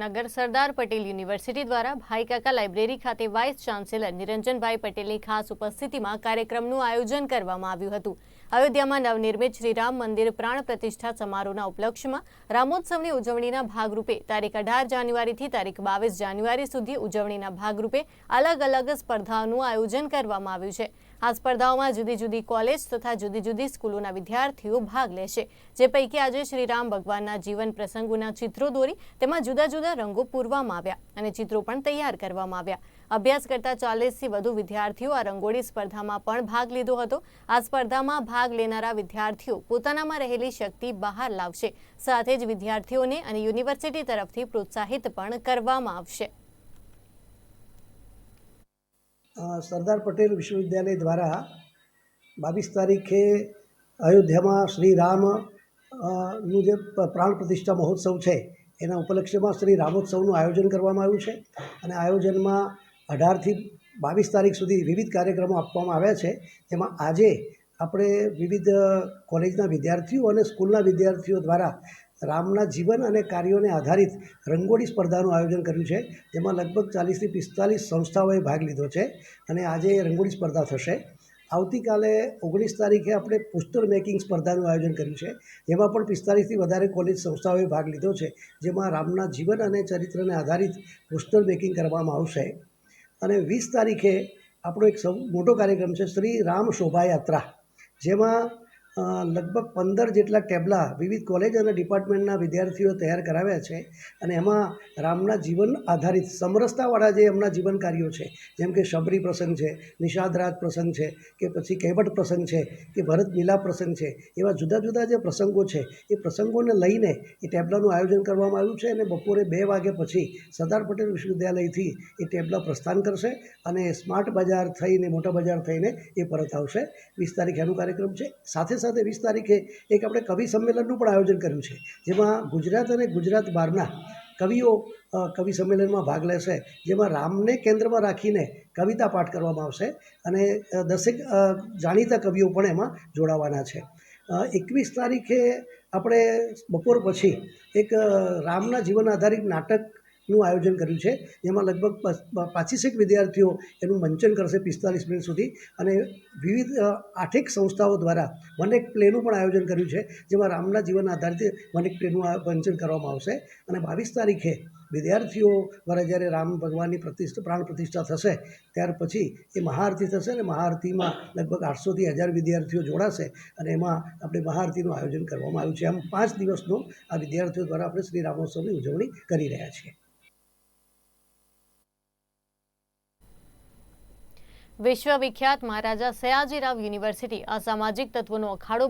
નગર સરદાર Patel university દ્વારા Bhaikaka library ખાતે vice chancellor Niranjanbhai પટેલની ખાસ ઉપસ્થિતિમાં કાર્યક્રમનું આયોજન કરવામાં આવ્યું હતું. અયોધ્યામાં નવનિર્મિત શ્રીરામ મંદિર પ્રાણ પ્રતિષ્ઠા સમારોહના ઉપલક્ષ્યમાં રામોત્સવની ઉજવણીના ભાગરૂપે તારીખ અઢાર જાન્યુઆરીથી તારીખ બાવીસ જાન્યુઆરી સુધી ઉજવણીના ભાગરૂપે અલગ અલગ સ્પર્ધાઓનું આયોજન કરવામાં આવ્યું છે. આ સ્પર્ધાઓમાં જુદી જુદી કોલેજ તથા જુદી જુદી સ્કૂલોના વિદ્યાર્થીઓ ભાગ લેશે. જે પૈકી આજે શ્રીરામ ભગવાનના જીવન પ્રસંગોના ચિત્રો દોરી તેમાં જુદા જુદા રંગો પૂરવામાં આવ્યા અને ચિત્રો પણ તૈયાર કરવામાં આવ્યા. અભ્યાસ કરતા ચાલીસથી વધુ વિદ્યાર્થીઓ આ રંગોળી સ્પર્ધામાં પણ ભાગ લીધો હતો. આ સ્પર્ધામાં ભાગ લેનારા વિદ્યાર્થીઓ પોતાનામાં રહેલી શક્તિ બહાર લાવશે. સાથે જ વિદ્યાર્થીઓને અને યુનિવર્સિટી તરફથી પ્રોત્સાહિત પણ કરવામાં આવશે. સરદાર પટેલ વિશ્વવિદ્યાલય દ્વારા બાવીસ તારીખે અયોધ્યામાં શ્રી રામનું જે પ્રાણ પ્રતિષ્ઠા મહોત્સવ છે, એના ઉપલક્ષ્યમાં શ્રી રામોત્સવનું આયોજન કરવામાં આવ્યું છે. અને આયોજનમાં અઢારથી બાવીસ તારીખ સુધી વિવિધ કાર્યક્રમો આપવામાં આવ્યા છે. જેમાં આજે આપણે વિવિધ કોલેજના વિદ્યાર્થીઓ અને સ્કૂલના વિદ્યાર્થીઓ દ્વારા રામના જીવન અને કાર્યોને આધારિત રંગોળી સ્પર્ધાનું આયોજન કર્યું છે. જેમાં લગભગ ચાલીસથી પિસ્તાલીસ સંસ્થાઓએ ભાગ લીધો છે અને આજે રંગોળી સ્પર્ધા થશે. આવતીકાલે ઓગણીસ તારીખે આપણે પોસ્ટર મેકિંગ સ્પર્ધાનું આયોજન કર્યું છે. જેમાં પણ પિસ્તાલીસથી વધારે કોલેજ સંસ્થાઓએ ભાગ લીધો છે. જેમાં રામના જીવન અને ચરિત્રને આધારિત પોસ્ટર મેકિંગ કરવામાં આવશે. અને વીસ તારીખે આપણો એક સૌ મોટો કાર્યક્રમ છે શ્રી રામ શોભાયાત્રા. જેમાં લગભગ પંદર જેટલા ટેબલા વિવિધ કોલેજ અને ડિપાર્ટમેન્ટના વિદ્યાર્થીઓ તૈયાર કરાવ્યા છે અને એમાં રામના જીવન આધારિત સમરસતાવાળા જે એમના જીવન કાર્યો છે, જેમ કે શબરી પ્રસંગ છે નિષાદરાજ પ્રસંગ છે, કે પછી કહેવટ પ્રસંગ છે, કે ભરત મિલાપ પ્રસંગ છે, એવા જુદા જુદા જે પ્રસંગો છે, એ પ્રસંગોને લઈને એ ટેબલાનું આયોજન કરવામાં આવ્યું છે અને બપોરે બે વાગે પછી સરદાર પટેલ વિશ્વવિદ્યાલયથી એ ટેબલા પ્રસ્થાન કરશે અને સ્માર્ટ બજાર થઈને, મોટા બજાર થઈને એ પરત આવશે. વીસ તારીખે એનો કાર્યક્રમ છે. સાથે સાથે વીસ તારીખે એક આપણે કવિ સંમેલનનું પણ આયોજન કર્યું છે, જેમાં ગુજરાત અને ગુજરાત બહારના કવિઓ કવિ સંમેલનમાં ભાગ લેશે, જેમાં રામને કેન્દ્રમાં રાખીને કવિતા પાઠ કરવામાં આવશે અને દસેક જાણીતા કવિઓ પણ એમાં જોડાવાના છે. એકવીસ તારીખે આપણે બપોર પછી એક રામના જીવન આધારિત નાટકનું આયોજન કર્યું છે. જેમાં લગભગ પ- પ- વિદ્યાર્થીઓ એનું મંચન કરશે પિસ્તાલીસ મિનિટ સુધી. અને વિવિધ આઠેક સંસ્થાઓ દ્વારા વનેક પ્લેનું પણ આયોજન કર્યું છે. જેમાં રામના જીવન આધારિત વનેક પ્લેનું આ, મંચન કરવામાં આવશે. અને બાવીસ તારીખે વિદ્યાર્થીઓ દ્વારા જ્યારે રામ ભગવાનની પ્રતિષ્ઠા, પ્રાણ પ્રતિષ્ઠા થશે, ત્યાર પછી એ મહાઆરતી થશે અને મહાઆરતીમાં લગભગ આઠસોથી હજાર વિદ્યાર્થીઓ જોડાશે અને એમાં આપણે મહાઆરતીનું આયોજન કરવામાં આવ્યું છે. આમ પાંચ દિવસનો આ વિદ્યાર્થીઓ દ્વારા આપણે શ્રી રામોત્સવની ઉજવણી કરી રહ્યા છીએ. વિશ્વવિખ્યાત મહારાજા સયાજીરાવ યુનિવર્સિટી અસામાજિક તત્વોનો અખાડો